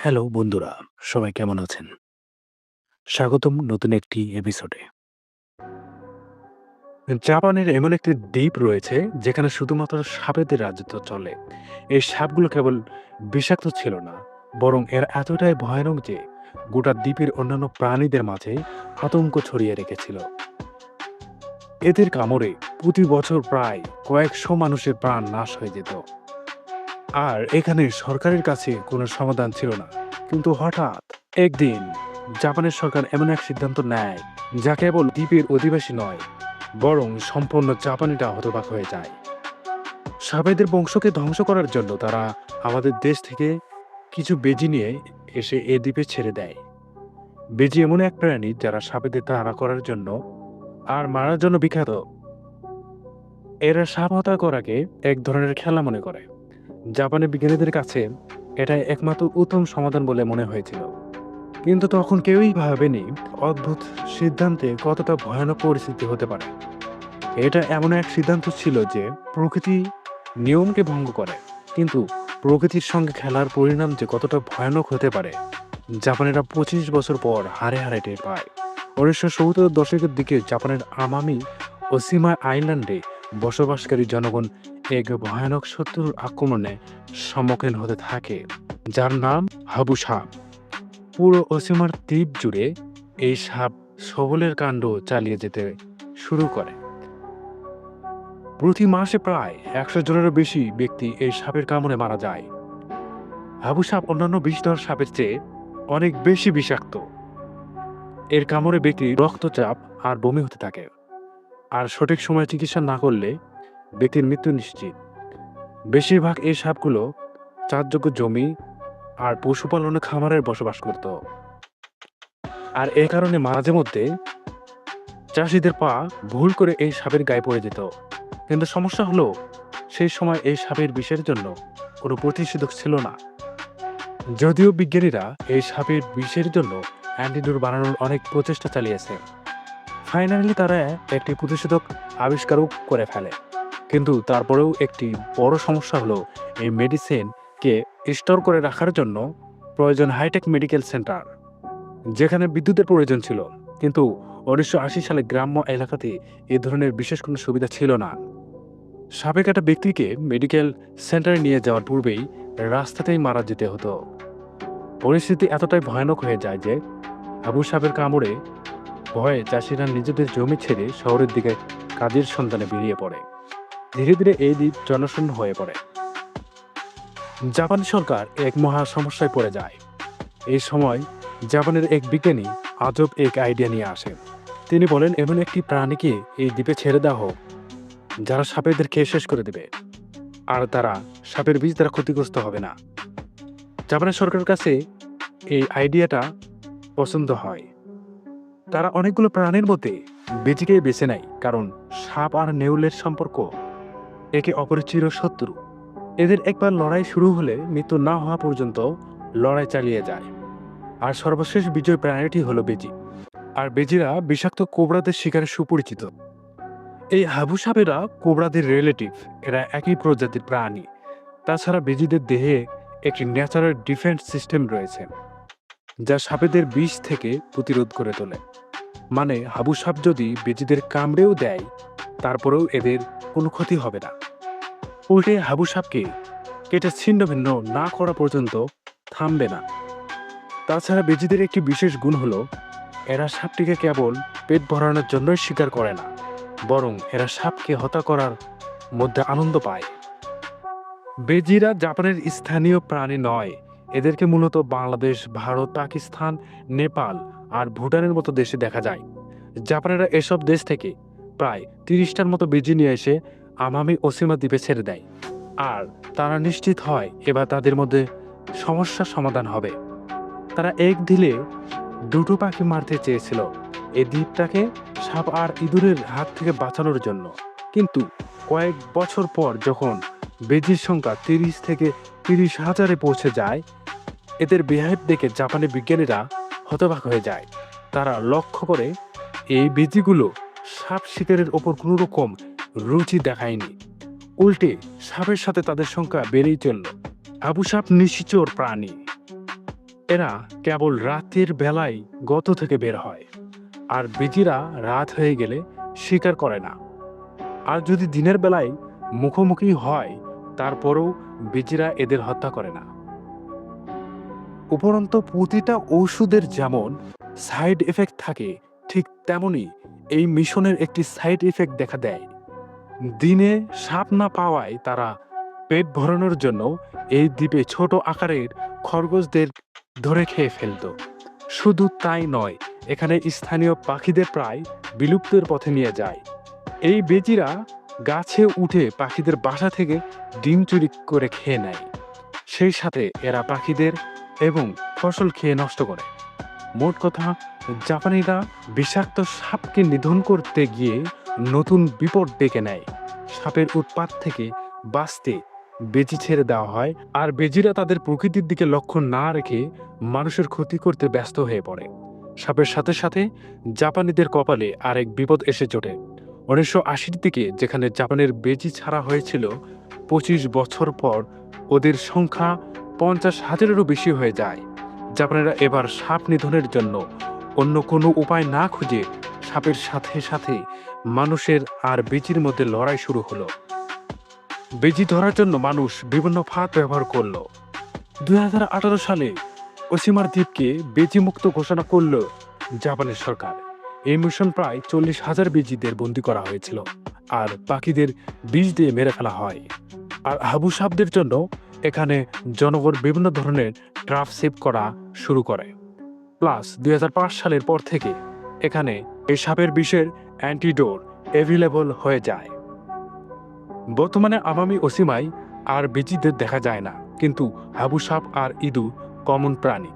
Hello বন্ধুরা, সবাই কেমন আছেন? স্বাগতম নতুন একটি এপিসোডে। জাপানের এমন একটি দ্বীপ রয়েছে যেখানে শুধুমাত্র সাপেদের রাজত্ব চলে। এই সাপগুলো কেবল বিষাক্ত ছিল না, বরং এরা এতটাই ভয়ানক যে গোটা দ্বীপের অন্যান্য প্রাণীদের মাঝে আতঙ্ক ছড়িয়ে রেখেছিল। এদের কামড়ে প্রতি বছর প্রায় কয়েকশো মানুষের প্রাণ নাশ হয়ে যেত। আর এখানে সরকারের কাছে কোনো সমাধান ছিল না। কিন্তু হঠাৎ একদিন জাপানের সরকার এমন এক সিদ্ধান্ত নেয়, যা কেবল দ্বীপের অধিবাসী নয়, বরং সম্পূর্ণ জাপানিটা হতবাক হয়ে যায়। সাবেদের বংশকে ধ্বংস করার জন্য তারা আমাদের দেশ থেকে কিছু বেজি নিয়ে এসে এ দ্বীপে ছেড়ে দেয়। বেজি এমন এক প্রাণী যারা সাপেদের তাড়া করার জন্য আর মারার জন্য বিখ্যাত। এরা সাপ করাকে এক ধরনের খেলা মনে করে। জাপানের বিজ্ঞানীদের কাছে এটাই একমাত্র উত্তম সমাধান বলে মনে হয়েছিল। কিন্তু তখন কেউই ভাবেনি অদ্ভুত সিদ্ধান্তে কতটা ভয়ানক পরিস্থিতি হতে পারে। এটা এমন এক সিদ্ধান্ত ছিল যে প্রকৃতি নিয়মকে ভঙ্গ করে, কিন্তু প্রকৃতির সঙ্গে খেলার পরিণাম যে কতটা ভয়ানক হতে পারে, জাপানেরা পঁচিশ বছর পর হারে হারে টের পায়। উনিশশো সত্তর দশকের দিকে জাপানের আমামি ও সীমা আইল্যান্ডে বসবাসকারী জনগণ এক ভয়ানক শত্রুর আক্রমণে সম্মুখীন হতে থাকে, যার নাম হাবু সাপ। পুরো অসীমার দ্বীপ জুড়ে এই সাপ সবলের কাণ্ড চালিয়ে যেতে শুরু করে। প্রতি মাসে প্রায় একশো জনেরও বেশি ব্যক্তি এই সাপের কামড়ে মারা যায়। হাবু সাপ অন্যান্য বিষধর সাপের চেয়ে অনেক বেশি বিষাক্ত। এর কামড়ে ব্যক্তির রক্তচাপ আর বমি হতে থাকে। আর সঠিক সময়ে চিকিৎসা না করলে ব্যক্তির মৃত্যু নিশ্চিত। বেশিরভাগ এই সাপগুলো চাষযোগ্য জমি আর পশুপালনের খামারের বসবাস করত। আর এ কারণে মাঝে মধ্যে চাষিদের পা ভুল করে এই সাপের গায়ে পড়ে যেত। কিন্তু সমস্যা হলো, সেই সময় এই সাপের বিষের জন্য কোনো প্রতিষেধক ছিল না। যদিও বিজ্ঞানীরা এই সাপের বিষের জন্য অ্যান্টিডোট বানানোর অনেক প্রচেষ্টা চালিয়েছে। ফাইনালি তারা একটি প্রতিষেধক আবিষ্কারও করে ফেলে। কিন্তু তারপরেও একটি বড় সমস্যা হলো, এই মেডিসিনকে স্টোর করে রাখার জন্য প্রয়োজন হাইটেক মেডিকেল সেন্টার যেখানে বিদ্যুতের প্রয়োজন ছিল। কিন্তু উনিশশো আশি সালে গ্রাম্য এলাকাতে এ ধরনের বিশেষ কোনো সুবিধা ছিল না। সাবেক একটা ব্যক্তিকে মেডিকেল সেন্টারে নিয়ে যাওয়ার পূর্বেই রাস্তাতেই মারা যেতে হতো। পরিস্থিতি এতটাই ভয়ানক হয়ে যায় যে আবু সাহেবের কামড়ে ভয়ে চাষিরা নিজেদের জমি ছেড়ে শহরের দিকে কাজের সন্ধানে বেরিয়ে পড়ে। ধীরে ধীরে এই দ্বীপ জনশূন্য হয়ে পড়ে। জাপানি সরকার এক মহা সমস্যায় পড়ে যায়। এই সময় জাপানের এক বিজ্ঞানী আজব এক আইডিয়া নিয়ে আসেন। তিনি বলেন, এমন একটি প্রাণীকে এই দ্বীপে ছেড়ে দেওয়া হোক, যারা সাপেদের খেয়ে শেষ করে দেবে, আর তারা সাপের বীজ দ্বারা ক্ষতিগ্রস্ত হবে না। জাপানের সরকারের কাছে এই আইডিয়াটা পছন্দ হয়। তারা অনেকগুলো প্রাণীর মধ্যে বেজিকে বেছে নেয়, কারণ সাপ আর নেউলের সম্পর্ক একে অপরের চির শত্রু। এদের একবার লড়াই শুরু হলে মৃত্যু না হওয়া পর্যন্ত লড়াই চালিয়ে যায়। আর সর্বশেষ বিজয় প্রাণীটি হলো বেজি। আর বেজিরা বিষাক্ত কোবরাদের শিকারে সুপরিচিত। এই হাবু সাপেরা কোবরাদের রিলেটিভ এরা একই প্রজাতির প্রাণী। তাছাড়া বেজিদের দেহে একটি ন্যাচারাল ডিফেন্স সিস্টেম রয়েছে, যা সাপেদের বিষ থেকে প্রতিরোধ করে তোলে। মানে হাবু সাপ যদি বেজিদের কামড়েও দেয় তারপরেও এদের কোনো ক্ষতি হবে না। উল্টে হাবু সাপকে কেটে ছিন্ন ভিন্ন না করা পর্যন্ত থামবে না। তাছাড়া বেজিদের একটি বিশেষ গুণ হলো, এরা সাপটিকে কেবল পেট ভরানোর জন্যই শিকার করে না, বরং এরা সাপকে হত্যা করার মধ্যে আনন্দ পায়। বেজিরা জাপানের স্থানীয় প্রাণী নয়, এদেরকে মূলত বাংলাদেশ, ভারত, পাকিস্তান, নেপাল আর ভুটানের মতো দেশে দেখা যায়। জাপানেরা এসব দেশ থেকে প্রায় তিরিশটার মতো বেজি নিয়ে এসে আমামি ওসিমা দ্বীপে ছেড়ে দেয়। আর তারা নিশ্চিত হয় এবার তাদের মধ্যে সমস্যার সমাধান হবে। তারা এক ঢিলে দুটো পাখি মারতে চেয়েছিল। এই দ্বীপটাকে সাপ আর ইঁদুরের হাত থেকে বাঁচানোর জন্য। কিন্তু কয়েক বছর পর যখন বেজির সংখ্যা তিরিশ থেকে তিরিশ হাজারে পৌঁছে যায়, এদের বিহেভ দেখে জাপানি বিজ্ঞানীরা হতবাক হয়ে যায়। তারা লক্ষ্য করে এই বেজিগুলো সাপ শিকারের ওপর কোনো রকম রুচি দেখায়নি। উল্টে সাপের সাথে তাদের সংখ্যা বেড়েই চলল। আবু সাপ নিশিচোর প্রাণী। এরা কেবল রাতের বেলায় গত থেকে বের হয়, আর বেজিরা রাত হয়ে গেলে শিকার করে না। আর যদি দিনের বেলায় মুখোমুখি হয়, তারপরেও বেজিরা এদের হত্যা করে না। উপরন্ত প্রতিটা ওষুধের যেমন সাইড এফেক্ট থাকে, ঠিক তেমনি এই মিশনের একটি সাইড এফেক্ট দেখা দেয়। দিনে সাপ না পাওয়ায় তারা পেট ভরানোর জন্য এই দ্বীপে ছোট আকারের খরগোশদের ধরে খেয়ে ফেলত। শুধু তাই নয়, এখানে স্থানীয় পাখিদের প্রায় বিলুপ্তের পথে নিয়ে যায়। এই বেজিরা গাছে উঠে পাখিদের বাসা থেকে ডিম চুরি করে খেয়ে নেয়। সেই সাথে এরা পাখিদের এবং ফসল খেয়ে নষ্ট করে। মোট কথা জাপানিরা বিষাক্ত সাপকে নিধন করতে গিয়ে নতুন বিপদ ডেকে নেয়। সাপের উৎপাত থেকে বাঁচতে বেজি ছেড়ে দেওয়া হয় আর বেজিরা তাদের প্রকৃতির দিকে লক্ষ্য না রেখে মানুষের ক্ষতি করতে ব্যস্ত হয়ে পড়ে। সাপের সাথে সাথে জাপানিদের কপালে আরেক বিপদ এসে জোটে উনিশশো আশির দিকে যেখানে জাপানের বেজি ছাড়া হয়েছিল, পঁচিশ বছর পর ওদের সংখ্যা পঞ্চাশ হাজারেরও বেশি হয়ে যায়। জাপানিরা এবার সাপ নিধনের জন্য অন্য কোনো উপায় না খুঁজে সাপের সাথে সাথে মানুষের আর বেজির মধ্যে লড়াই শুরু হলো। বেজি ধরার জন্য মানুষ বিভিন্ন ফাঁদ ব্যবহার করল। দুই সালে ওসিমার দ্বীপকে বেজি মুক্ত ঘোষণা করল জাপানের সরকার। এই মিশন প্রায় চল্লিশ হাজার বেজিদের বন্দী করা হয়েছিল আর পাখিদের বিষ দিয়ে মেরে ফেলা হয়। আর হাবু সাপদের জন্য এখানে জনগণ বিভিন্ন ধরনের ট্রাফ সেভ করা শুরু করে। প্লাস দুই হাজার পাঁচ সালের পর থেকে এখানে এই সাপের বিষের অ্যান্টিডোর অ্যাভেলেবল হয়ে যায়। বর্তমানে আমামি ওসিমাই আর বেজিদের দেখা যায় না, কিন্তু হাবু সাপ আর ইদু কমন প্রাণী।